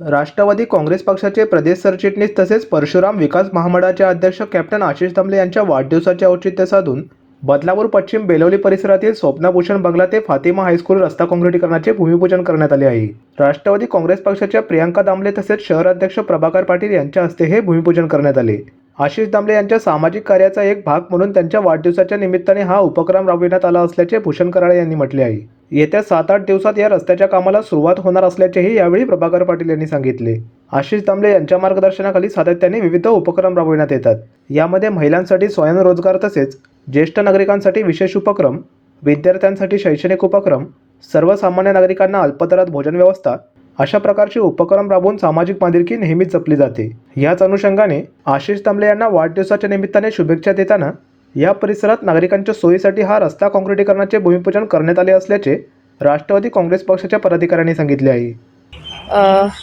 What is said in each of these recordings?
राष्ट्रवादी काँग्रेस पक्षाचे प्रदेश सरचिटणीस तसेच परशुराम विकास महामंडळाचे अध्यक्ष कॅप्टन आशिष दामले यांच्या वाढदिवसाचे औचित्य साधून बदलापूर पश्चिम बेलवली परिसरातील स्वप्नभूषण बंगला ते फातिमा हायस्कूल रस्ता काँक्रिटीकरणाचे भूमिपूजन करण्यात आले आहे. राष्ट्रवादी काँग्रेस पक्षाच्या प्रियांका दामले तसेच शहर अध्यक्ष प्रभाकर पाटील यांच्या हस्ते हे भूमिपूजन करण्यात आले. आशिष दामले यांच्या सामाजिक कार्याचा एक भाग म्हणून त्यांच्या वाढदिवसाच्या निमित्ताने हा उपक्रम राबविण्यात आला असल्याचे भूषण कराळे यांनी म्हटले आहे. येत्या सात आठ दिवसात या रस्त्याच्या कामाला सुरुवात होणार असल्याचेही यावेळी प्रभाकर पाटील यांनी सांगितले. आशिष दामले यांच्या मार्गदर्शनाखाली सातत्याने विविध उपक्रम राबविण्यात येतात. यामध्ये महिलांसाठी स्वयंरोजगार तसेच ज्येष्ठ नागरिकांसाठी विशेष उपक्रम विद्यार्थ्यांसाठी शैक्षणिक उपक्रम सर्वसामान्य नागरिकांना अल्पदरात भोजन व्यवस्था अशा प्रकारचे उपक्रम राबवून सामाजिक बांधिलकी नेहमीच जपली जाते. याच अनुषंगाने आशिष तांबले यांना वाढदिवसाच्या निमित्ताने शुभेच्छा देताना या परिसरात नागरिकांच्या सोयीसाठी हा रस्ता काँक्रिटीकरणाचे भूमिपूजन करण्यात आले असल्याचे राष्ट्रवादी काँग्रेस पक्षाच्या पदाधिकाऱ्यांनी सांगितले आहे.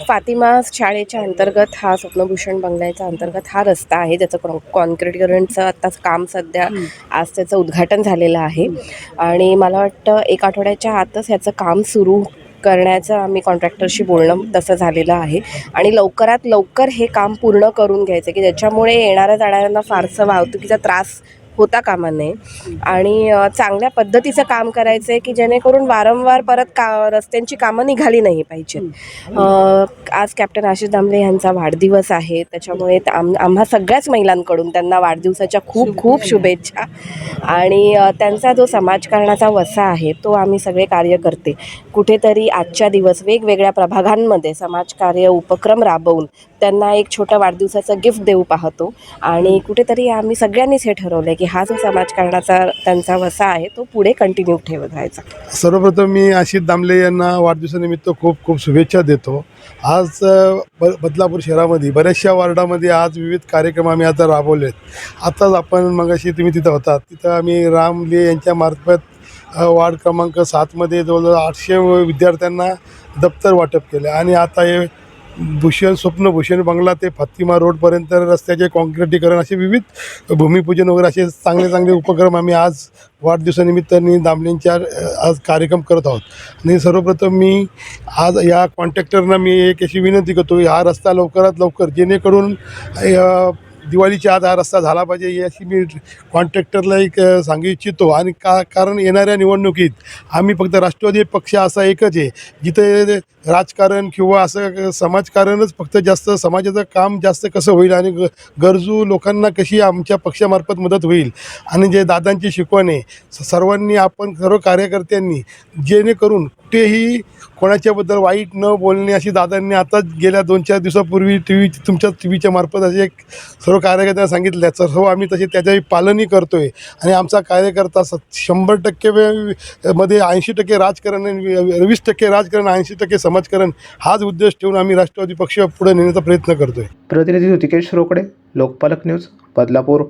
फातिमा शाळेच्या अंतर्गत हा स्वप्नभूषण बंगल्याच्या अंतर्गत हा रस्ता आहे ज्याचं कॉन कॉन्क्रीटीकरणचं आत्ताच काम सध्या आज त्याचं उद्घाटन झालेलं आहे. आणि मला वाटतं एक आठवड्याच्या आतच ह्याचं काम सुरू करण्याचं आम्ही कॉन्ट्रॅक्टरशी बोलणं तसं झालेलं आहे. आणि लवकरात लवकर हे काम पूर्ण करून घ्यायचं की ज्याच्यामुळे येणाऱ्या जाणाऱ्यांना फारसं वाहतुकीचा त्रास होता कामा नये. आणि चांगल्या पद्धतीचं काम करायचं आहे की जेणेकरून वारंवार परत का रस्त्यांची कामं निघाली नाही पाहिजेत. आज कॅप्टन आशिष दामले यांचा वाढदिवस आहे. त्याच्यामुळे आम आम्हा सगळ्याच महिलांकडून त्यांना वाढदिवसाच्या खूप खूप शुभेच्छा. आणि त्यांचा जो समाजकारणाचा वसा आहे तो आम्ही सगळे कार्य करते कुठेतरी आजच्या दिवस वेगवेगळ्या प्रभागांमध्ये समाजकार्य उपक्रम राबवून त्यांना एक छोटं वाढदिवसाचं गिफ्ट देऊ पाहतो. आणि कुठेतरी आम्ही सगळ्यांनीच हे ठरवलं आहे की हा जो समाजकारणाचा त्यांचा वसा आहे तो पुढे कंटिन्यू ठेवत राहायचा सर्वप्रथम मी आशिष दामले यांना वाढदिवसानिमित्त खूप खूप शुभेच्छा देतो. आज ब बदलापूर शहरामध्ये बऱ्याचशा वार्डामध्ये आज विविध कार्यक्रम आम्ही आता राबवले आहेत आताच आपण मगाशी तुम्ही तिथं होतात. तिथं आम्ही रामले यांच्या मार्फत वार्ड क्रमांक सातमध्ये जवळजवळ आठशे विद्यार्थ्यांना दप्तर वाटप केलं. आणि आता हे भूषण स्वप्न भूषण बंगला ते फातिमा रोडपर्यंत रस्त्याचे कॉन्क्रिटीकरण असे विविध भूमिपूजन वगैरे असे चांगले चांगले उपक्रम आम्ही आज वाढदिवसानिमित्ताने दामलेंच्या आज कार्यक्रम करत आहोत. आणि सर्वप्रथम मी आज या कॉन्ट्रॅक्टरना मी एक अशी विनंती करतो हा रस्ता लवकरात लवकर जेणेकरून दिवाळीच्या आज हा रस्ता झाला पाहिजे याची मी कॉन्ट्रॅक्टरला एक सांगू इच्छितो. आणि का कारण येणाऱ्या निवडणुकीत आम्ही फक्त राष्ट्रवादी पक्ष असा एकच आहे. जिथे राजकारण किंवा असं समाजकारणच फक्त जास्त समाजाचं काम जास्त कसं होईल आणि ग गरजू लोकांना कशी आमच्या पक्षामार्फत मदत होईल? आणि जे दादांची शिकवण आहे सर्वांनी आपण सर्व कार्यकर्त्यांनी जेणेकरून कुठेही कोणाच्याबद्दल वाईट न बोलणे अशी दादांनी आताच गेल्या दोन चार दिवसापूर्वी टी व्ही तुमच्या टी व्हीच्या मार्फत असे एक सर्व कार्यकर्त्यांना सांगितलं सर्व आम्ही तसे त्याच्याही पालनही करतो आहे आणि आमचा कार्यकर्ता स शंभर टक्के वे- मध्ये ऐंशी टक्के राजकारण वीस टक्के राजकारण ऐंशी टक्के समाजकारण हाच उद्देश ठेवून आम्ही राष्ट्रवादी पक्ष पुढे नेण्याचा प्रयत्न करतो आहे प्रतिनिधी ऋतिकेश रोकडे लोकपालक न्यूज बदलापूर.